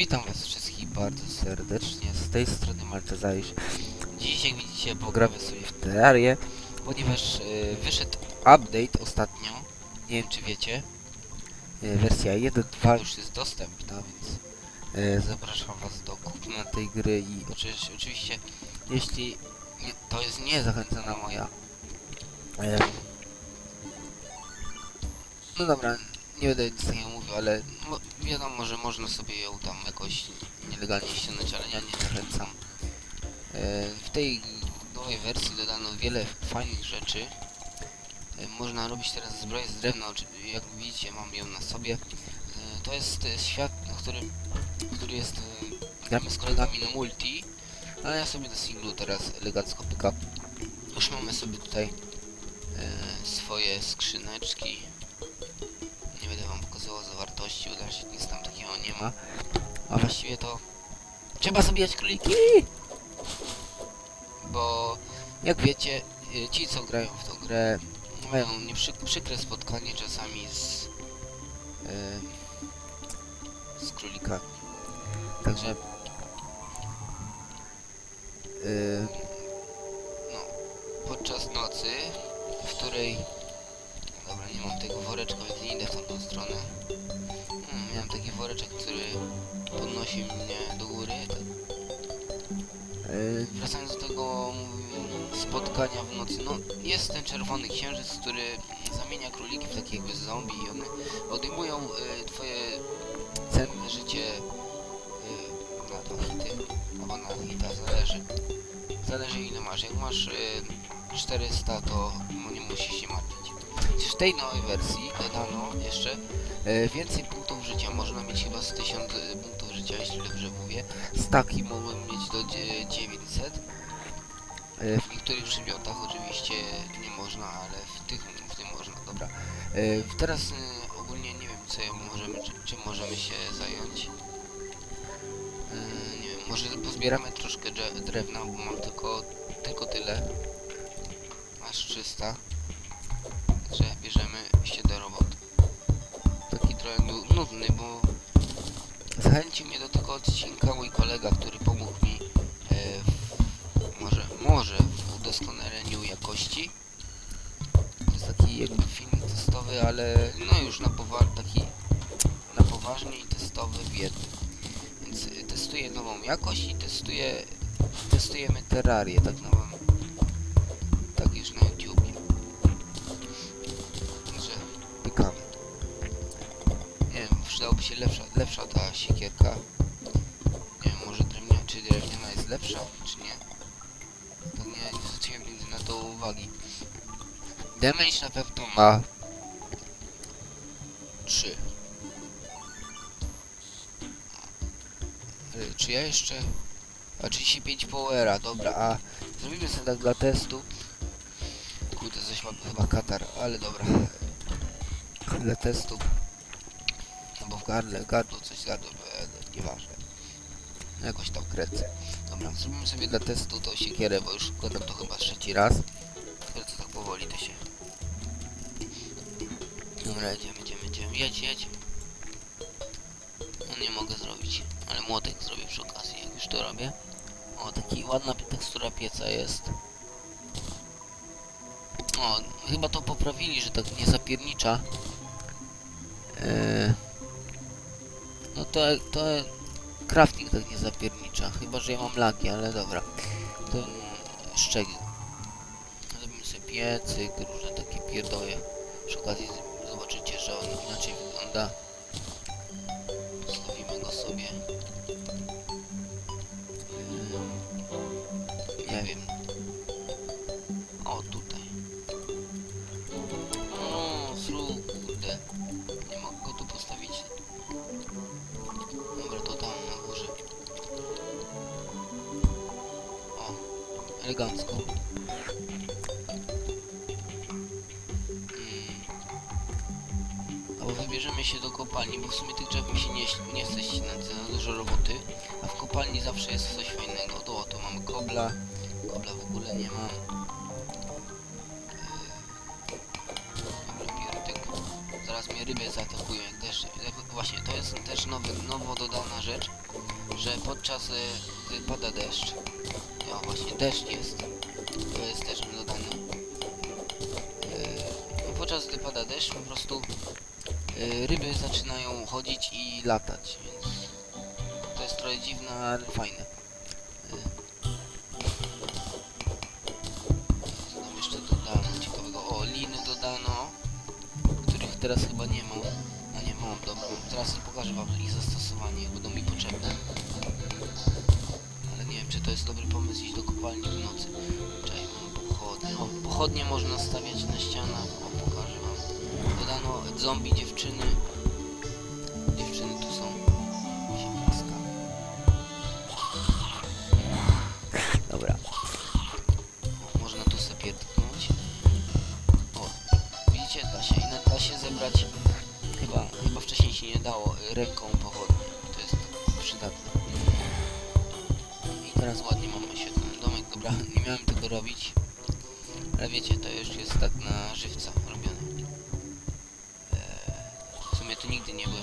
Witam was wszystkich bardzo serdecznie, z tej strony Maltezaisz. Dziś jak widzicie pogramy sobie w Terrarię, ponieważ e, wyszedł update ostatnio, nie wiem czy wiecie, e, wersja 1.2 już jest dostępna, więc e, zapraszam was do kupna tej gry i oczywiście, oczywiście jeśli nie, to jest nie zachęcona moja e, no dobra, nie będę nic takiego mówił, ale mo- wiadomo, że można sobie ją tam jakoś nielegalnie ściągnąć, ale ja nie zachęcam. E, w tej nowej wersji dodano wiele fajnych rzeczy. E, można robić teraz zbroję z drewna, jak widzicie mam ją na sobie. E, to jest e, świat, w którym, który jest, e, gramy z kolegami na multi, ale ja sobie na singlu teraz elegancko pykam. Już mamy sobie tutaj e, swoje skrzyneczki. Ma. A właściwie to trzeba zabijać króliki! Bo jak wiecie, y, ci co grają w tą grę mają nieprzy, przykre spotkanie czasami z, y, z królikami. Także y, no, podczas nocy, w której Dobra, nie mam tego woreczka, więc nie idę w tamtą stronę. Taki woreczek, który podnosi mnie do góry. Yy, wracając do tego mm, spotkania w nocy, no jest ten czerwony księżyc, który zamienia króliki w takie jakby zombie i one odejmują y, twoje cenne życie y, na to hity, albo na hita, zależy. Zależy ile masz. Jak masz y, 400, to nie musisz się martwić. W tej nowej wersji dodano jeszcze e, więcej punktów życia. Można mieć chyba z 1000 e, punktów życia, jeśli dobrze mówię. Staki mogłem mieć do dzie- 900. E, w niektórych przedmiotach oczywiście nie można, ale w, tych, w tym można. Dobra. E, teraz e, ogólnie nie wiem, co możemy, czy, czym możemy się zająć. E, nie wiem, może pozbieramy troszkę drewna, bo mam tylko, tylko tyle. Aż 300 że bierzemy się do roboty. Trochę nu- nudny, bo zachęcił mnie do tego odcinka mój kolega, który pomógł mi e, w, może, może w udoskonaleniu jakości. To jest taki jakby film testowy, ale no już na powa- taki na poważnie i testowy w jednym. Więc y, testuję nową jakość i testuję testujemy terrarię, tak nową. Lepsza, lepsza ta siekierka. Nie wiem, może drewniana, czy drewniana jest lepsza, czy nie. To nie, nie zwróciłem nigdy na to uwagi. Damage na pewno ma 3. Ale czy ja jeszcze... A 35 powera, dobra, a zrobimy sobie tak dla testu. Kurde, coś mam chyba katar, ale dobra. Dla testu. No gardle, gardło coś gardło, e, no, nieważne. Jakoś tam kręcę. Dobra, zrobimy sobie dla testu tą siekierę, bo już układam to chyba trzeci raz. Kręcę tak powoli to się. Dobra, jedziemy, jedziemy, jedziemy. Jedź, jedź. No nie mogę zrobić, ale młotek zrobię przy okazji, jak już to robię. O, taki ładna tekstura pieca jest. O, chyba to poprawili, że tak nie zapiernicza. Eee, no to, to crafting tak nie zapiernicza. Chyba, że ja mam lagi, ale dobra. To szczegół. Zrobimy sobie piecyk, różne takie pierdoje. Przy okazji zobaczycie, że on inaczej wygląda. W sumie tych drzew mi się nie, nie chce ścinać za dużo roboty. A w kopalni zawsze jest coś fajnego. To, tu mamy kobla. Kobla w ogóle nie mam. Pierdek. Zaraz mnie ryby zaatakują. Jak właśnie, to jest też nowy, nowo dodana rzecz, że podczas y, gdy pada deszcz, no właśnie, deszcz jest, to jest też dodane. Y, no podczas gdy pada deszcz, po prostu ryby zaczynają chodzić i latać, więc to jest trochę dziwne, ale fajne. Y, Co tam jeszcze dodano ciekawego? O, liny dodano, których teraz chyba nie mam. A nie mam, dobra. Teraz pokażę wam ich zastosowanie, będą mi potrzebne. Ale nie wiem, czy to jest dobry pomysł iść do kopalni w nocy. Czekaj, mam pochodnie. O, pochodnie można stawiać na ścianach. Dodano zombie dziewczyny. Dziewczyny tu są. Dobra. O, można tu sobie pierdnąć. O, widzicie, da się. I na- da się zebrać, chyba, chyba wcześniej się nie dało, y, ręką pochodnie. To jest przydatne. I teraz ładnie mamy świetny domek. Dobra, nie miałem tego robić. Ale wiecie, to już jest tak na żywca robione. Eee, w sumie tu nigdy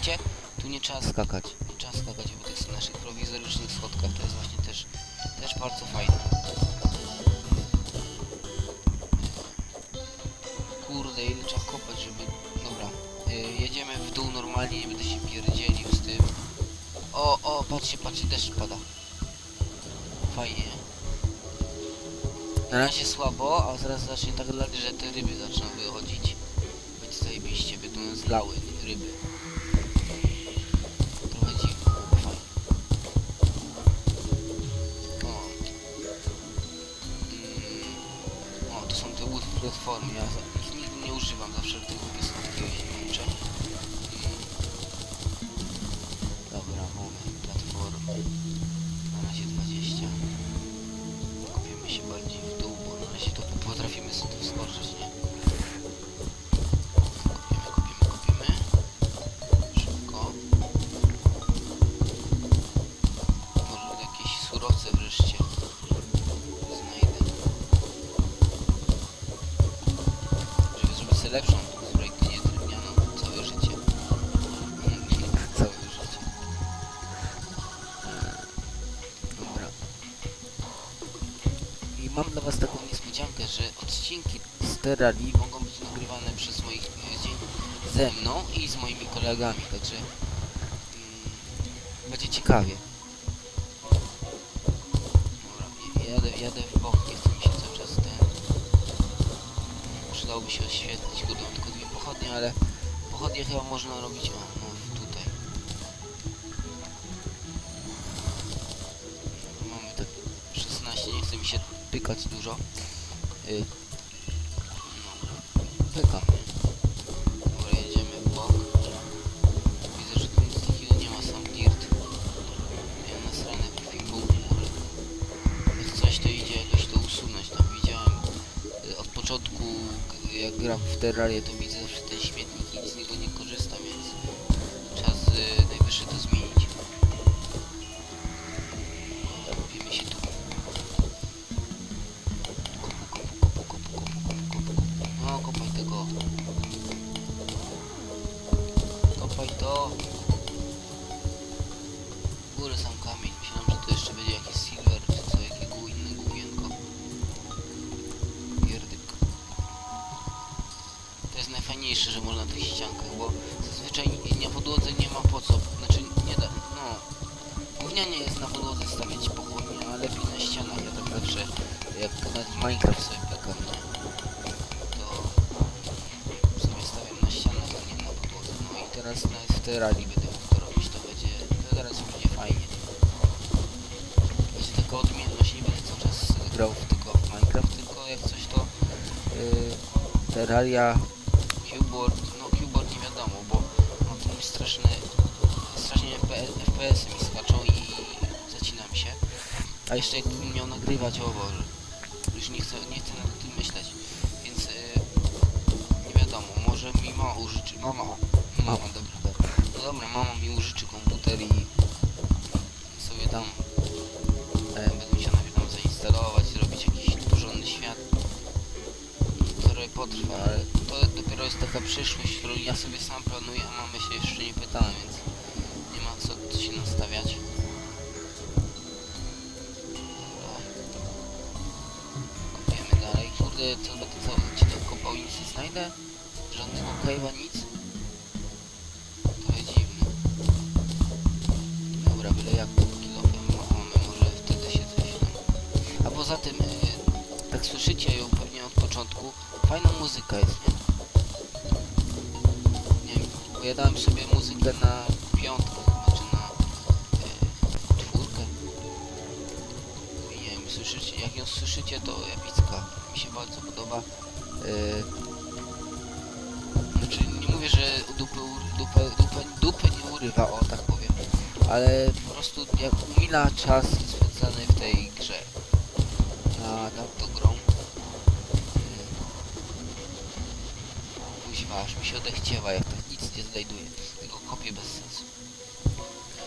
widzicie? Tu nie trzeba skakać. Nie trzeba skakać po tych naszych prowizorycznych schodkach. To jest właśnie też, też bardzo fajne. Kurde, ile trzeba kopać, żeby... Dobra. Y, jedziemy w dół normalnie, nie będę się pierdzielił z tym. O, o, patrzcie, patrzcie, deszcz pada. Fajnie. Na razie słabo, a zaraz zacznie tak lać, że te ryby zaczną wychodzić. Będzie zajebiście, będą zlały są te wood platformy, ja ich nigdy nie używam, zawsze wypisach je łączę. Mm. Dobra, mamy platformy. Na razie 20. Kopiemy się bardziej w dół, bo na razie to potrafimy sobie wskoczyć, nie? Mam dla was taką niespodziankę, że odcinki z Terrarii mogą być nagrywane przez moich e, dzień ze mną i z moimi kolegami, także mm, będzie ciekawie. Dobra, jadę, jadę w bok, nie chce mi się cały czas ten... Przydałoby się oświetlić, kurde, tylko dwie pochodnie, ale pochodnie chyba można robić, o, pykać dużo. Yy. Dobra, jedziemy w bok. Widzę, że tu nic takiego nie ma, sam dirt. Miałem nasrane w ekwipunku. Jak coś to idzie jakoś to usunąć, tam widziałem. y, Od początku, jak gram w Terrarię, to widzę jest najfajniejsze, że można na tych ściankach, bo zazwyczaj na podłodze nie ma po co. Znaczy, nie da, no... Gównianie jest na podłodze stawiać pochodnie, a lepiej na ścianach. Ja tak zawsze, jak nawet Minecraft sobie pekam, nie? To sobie stawiam na ścianach, a nie na podłodze. No i teraz nawet w Terrarii będę mógł to robić, to będzie, to teraz będzie fajnie. Będzie taka odmienność, nie będę cały czas grał tylko w Minecraft, tylko jak coś to yy, Terraria A jeszcze jakbym miał nagrywać, o Boże. Już nie chcę, nie chcę nad tym myśleć. Więc y, nie wiadomo, może mi mama użyczy. Mama. Mama, dobra, dobra. No dobra, mama mi użyczy komputer i sobie tam e, będę musiał najpierw tam zainstalować, zrobić jakiś porządny świat. Trochę potrwa, ale to dopiero jest taka przyszłość, którą ja sobie sam planuję, a mamy się jeszcze nie pytałem, więc nie ma co się nastawiać. Dalej. Kurde, co cały odcinek kopał nic nie znajdę? Żadnego cave'a, nic? To jest dziwne. Dobra, byle jak to mamy, może wtedy się coś. A poza tym, tak słyszycie ją pewnie od początku, fajna muzyka jest, nie? Nie wiem, bo ja sobie muzykę na piątkę, znaczy na y, czwórkę. Nie wiem, słyszycie, jak ją słyszycie, to epicka. Mi się bardzo podoba. Yy, znaczy, nie mówię, że dupy, ur- dupę, dupę, dupy nie urywa, o tak powiem. Ale po prostu jak umila czas spędzany w tej grze. Na, nad tą grą. Yy, aż mi się odechciewa, jak tak nic nie znajduję. Tylko kopię bez sensu.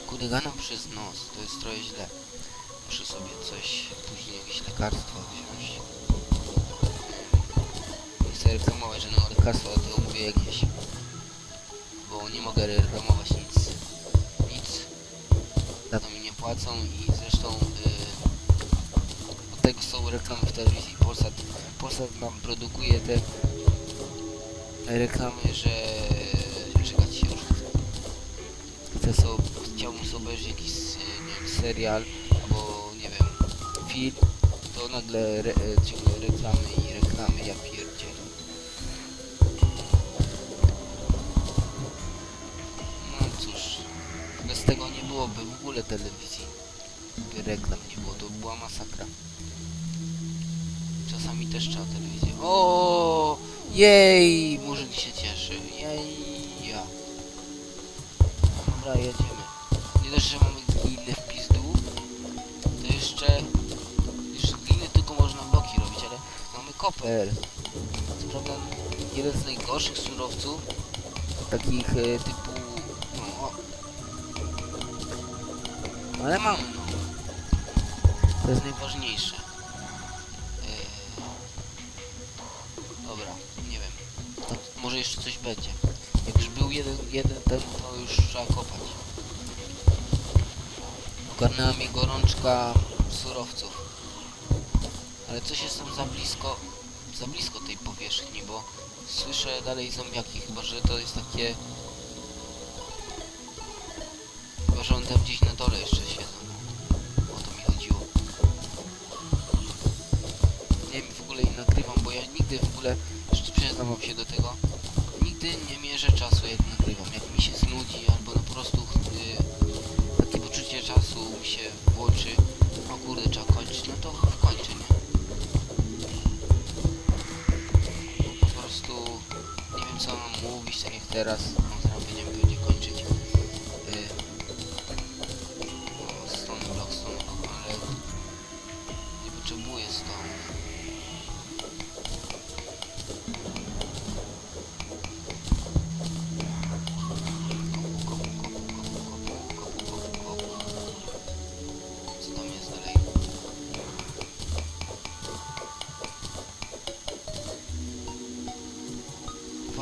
Kurde, ganam przez nos, to jest trochę źle. Muszę sobie coś, później jakieś lekarstwo wziąć. Reklamować żadnego lekarstwa, to mówię jakieś. Bo nie mogę reklamować nic. Nic. Za to mi nie płacą i zresztą yy, od tego są reklamy w telewizji. Polsat, Polsat nam produkuje te reklamy, że czekać się już chcę. Sobie, chciałbym sobie obejrzeć jakiś y, nie wiem, serial albo nie wiem, film, to nagle re, e, ciągle reklamy i reklamy, ja pierdzielę. Byłoby w ogóle telewizji. By reklam nie było, to by była masakra. Czasami też trzeba telewizję. O, jej, murzyn się cieszy. Jej, ja. Dobra, jedziemy. Nie dość, że mamy gliny w pizdu, to jeszcze... Jeszcze gliny tylko można bloki robić, ale mamy koper. Co prawda jeden z najgorszych surowców, takich e, typu... Ale mamy, no. To jest najważniejsze. E, dobra, nie wiem. Może jeszcze coś będzie. Jak już był jeden, jeden ten, to już trzeba kopać. Ogarnęła mnie gorączka surowców. Ale coś jestem za blisko, za blisko tej powierzchni, bo słyszę dalej zombiaki, chyba że to jest takie... Chyba, że on tam gdzieś ogóle, jeszcze przyznam wam się do tego, nigdy nie mierzę czasu jak nagrywam. Jak mi się znudzi albo no po prostu y, takie poczucie czasu mi się włączy, o kurde trzeba kończyć, no to kończę, nie? Bo po prostu nie wiem co mam mówić, tak jak teraz,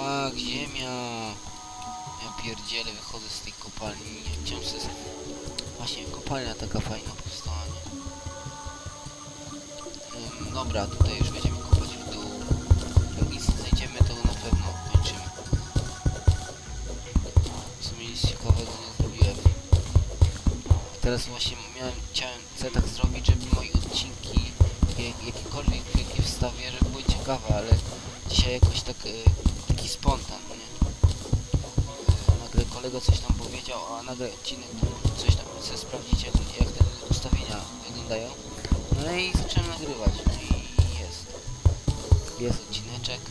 Fak, ziemia! Ja pierdzielę, wychodzę z tej kopalni. Nie chciałem sobie... Właśnie, kopalnia taka fajna powstała, nie? Dobra, tutaj już będziemy kopać w dół. Jak nic znajdziemy, to na pewno kończymy. W sumie nic ciekawego nie zrobiłem. Teraz właśnie miałem, chciałem, chcę tak zrobić, żeby moje odcinki, jak- jakiekolwiek jakie wstawię, żeby były ciekawe, ale dzisiaj jakoś tak, e, taki spontan, nie? E, nagle kolega coś tam powiedział, a nagle odcinek coś tam chcę sprawdzić, jak, jak te ustawienia wyglądają. No i zacząłem nagrywać, no i jest. Jest odcineczek.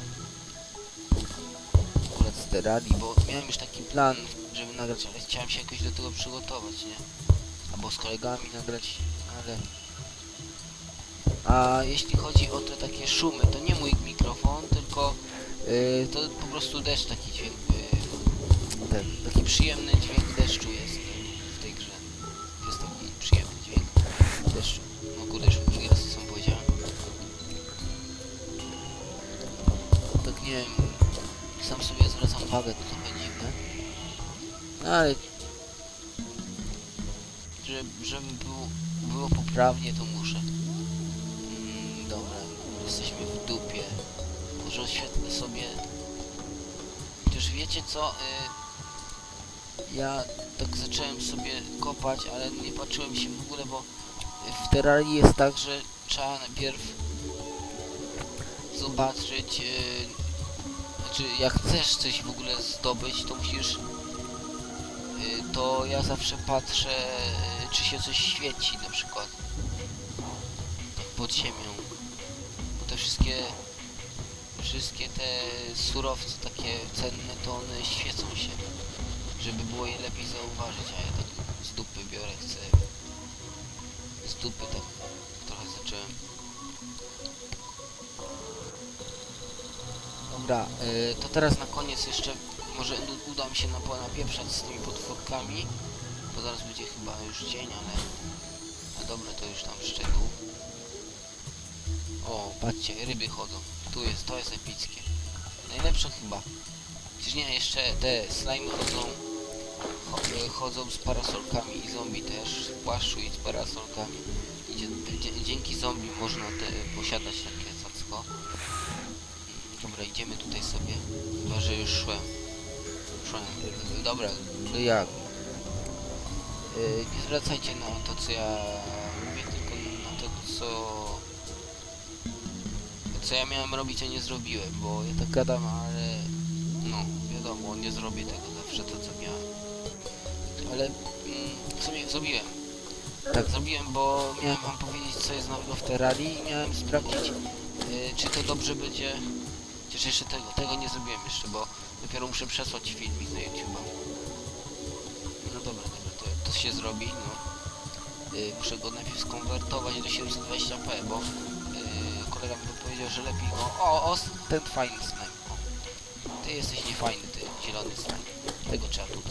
Akurat z Terrarii, bo miałem już taki plan, żeby nagrać, ale chciałem się jakoś do tego przygotować, nie? Albo z kolegami nagrać, ale A jeśli chodzi o te takie szumy, to nie mój mikrofon, tylko y, to po prostu deszcz taki dźwięk, y, ten, taki przyjemny dźwięk deszczu jest w tej grze. Jest taki przyjemny dźwięk deszczu. No kurde, już drugi raz to sam powiedziałem. Tak nie wiem, sam sobie zwracam uwagę, to trochę dziwne. No ale że, żeby było, było poprawnie, to muszę. Mm, dobra, jesteśmy w dupie. Może oświetlę sobie... Chociaż wiecie co? Y, ja tak zacząłem sobie kopać, ale nie patrzyłem się w ogóle, bo w Terrarii jest tak, że trzeba najpierw zobaczyć... Y, znaczy, jak chcesz coś w ogóle zdobyć, to musisz y, to ja zawsze patrzę, y, czy się coś świeci na przykład. Pod ziemią. Bo te wszystkie wszystkie te surowce takie cenne, to one świecą się. Żeby było je lepiej zauważyć, a ja tak z dupy biorę, chcę. Z dupy tak trochę zacząłem. Dobra, y, to teraz na koniec jeszcze może uda mi się nap- napieprzać z tymi potworkami, bo zaraz będzie chyba już dzień, ale... A dobra, to już tam szczegół. O, patrzcie, ryby chodzą. Tu jest, to jest epickie. Najlepsze chyba. Przecież nie, jeszcze te slimy chodzą, cho- y, chodzą z parasolkami i zombie też w płaszczu i z parasolkami. I dzięki zombie można te, posiadać takie cacko. Dobra, idziemy tutaj sobie. Chyba, że już szłem. Szłem. Dobra, no jak? Y, nie zwracajcie na to, co ja mówię, tylko na to, co... Co ja miałem robić, a nie zrobiłem, bo ja tak gadam, ale... No, wiadomo, nie zrobię tego zawsze, to co miałem. Ale... Mm, w sumie zrobiłem. Tak, zrobiłem, bo miałem wam powiedzieć, co jest nowego w Terrarii i miałem sprawdzić, y, czy to dobrze będzie... Chociaż jeszcze tego, tego nie zrobiłem jeszcze, bo dopiero muszę przesłać filmik na YouTube'a. No dobra, dobra, to, to się zrobi, no. Y, muszę go najpierw skonwertować do 720p, bo kolega mi powiedział, że lepiej go... O, o, ten fajny slime. O. Ty jesteś niefajny, ty zielony slime. Tego trzeba tu.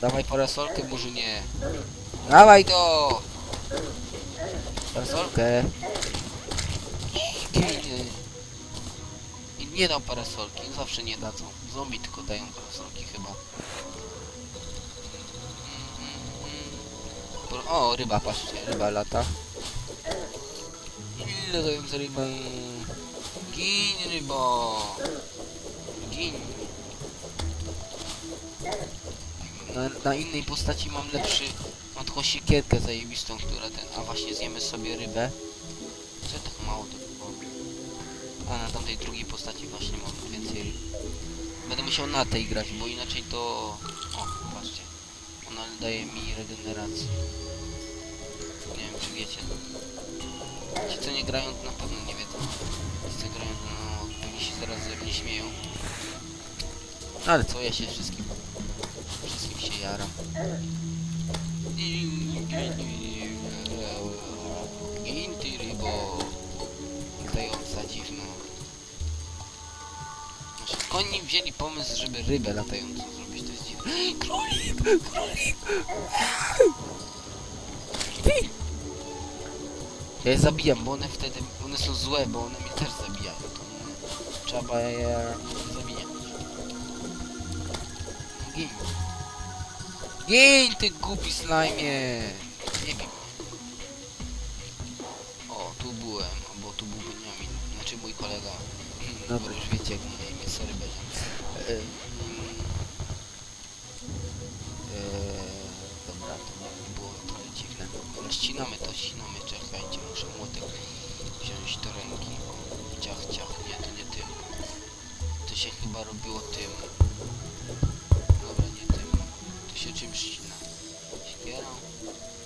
Dawaj parasolkę, murzynie. Dawaj to! Parasolkę. Giny. I nie dał parasolki, zawsze nie dadzą. Zombie tylko dają parasolki chyba. Bo- O, ryba, patrzcie, ryba lata. Ile dają za rybę? Gin, rybo! Gin. Na, na innej postaci mam lepszy, mam taką siekierkę zajebistą, która ten, a właśnie zjemy sobie rybę. Co ja tak mało tego? A na tamtej drugiej postaci właśnie mam więcej ryb. Będę musiał na tej grać, bo inaczej to... O, patrzcie. Ona daje mi regenerację. Nie wiem, czy wiecie. Ci, co nie grają, to na pewno nie wiedzą. Ci, co grają, no pewnie się zaraz ze mnie śmieją. Ale co, ja się wszystkim... Wszystkim się jaram. Ginty rybo. Latająca dziwna. Znaczy, Koni wzięli pomysł, żeby rybę latającą zrobić, to jest dziwne. Królik! Królik! Ty! Ja je zabijam, bo one wtedy, one są złe, bo one mnie też zabijają. To one, trzeba je zabijać. Gin. Gin, ty głupi slajmie! Nie bij. O, tu byłem, bo tu był Beniamin, znaczy mój kolega. Dobra, już wiecie jak na imię, sorry Beniamin. E, mm, e, dobra, to było trochę dziwne. Ścinamy to, ścinamy, czekajcie, muszę młotek wziąć do ręki. Ciach, ciach, nie, to nie tym. To się chyba robiło tym. Dobra, nie tym. To się czymś ścina. Siekierą.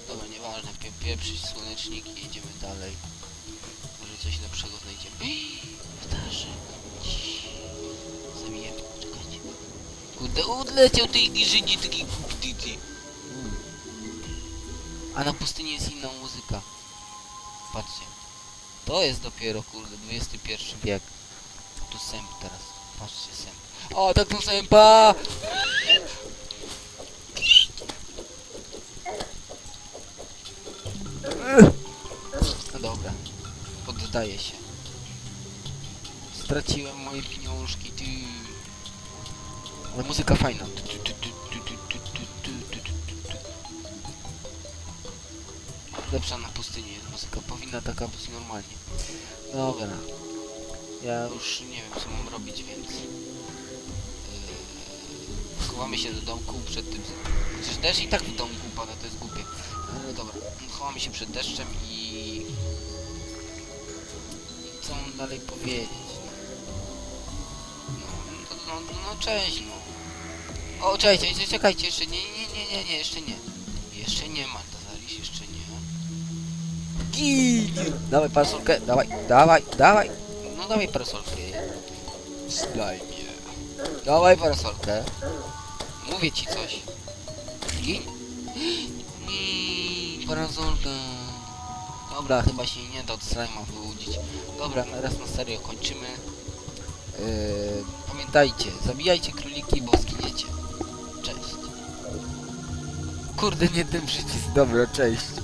Dobra, nieważne, pie pieprzyć słonecznik i jedziemy dalej. Może coś lepszego znajdziemy. Ptaszy. Zabijemy, czekajcie. Kurde, odleciał tej giżyni, taki głupi. A na pustyni To jest dopiero, kurde, XXI wiek. Tu sęp teraz. Patrzcie, sęp. O, tak tu sępa! No dobra. Poddaję się. Straciłem moje pieniążki, ty. Ale muzyka fajna. Lepsza na pustyni jest muzyka. Powinna taka być normalnie. Dobra. Ja już nie wiem co mam robić, więc... Yy, chowamy się do domku przed tym... Chociaż deszcz i tak w domku pada, to jest głupie. Ale dobra, chowamy się przed deszczem i... i co mam dalej powiedzieć? No, no, no, no, cześć, no. O, cześć, cześć, czekajcie, jeszcze nie, nie, nie, nie, nie, jeszcze nie. Jeszcze nie, nie. Git! Dawaj parasolkę, dawaj, dawaj, dawaj. No dawaj parasolkę. Slajmie. Dawaj parasolkę. Mówię ci coś. Gin? Nie, parasolka. Dobra, chyba się nie da od slajma wyłudzić. Dobra, raz na serio kończymy. Yy, pamiętajcie, zabijajcie króliki, bo zginiecie. Cześć. Kurde, nie ten przycisk. Dobra, cześć.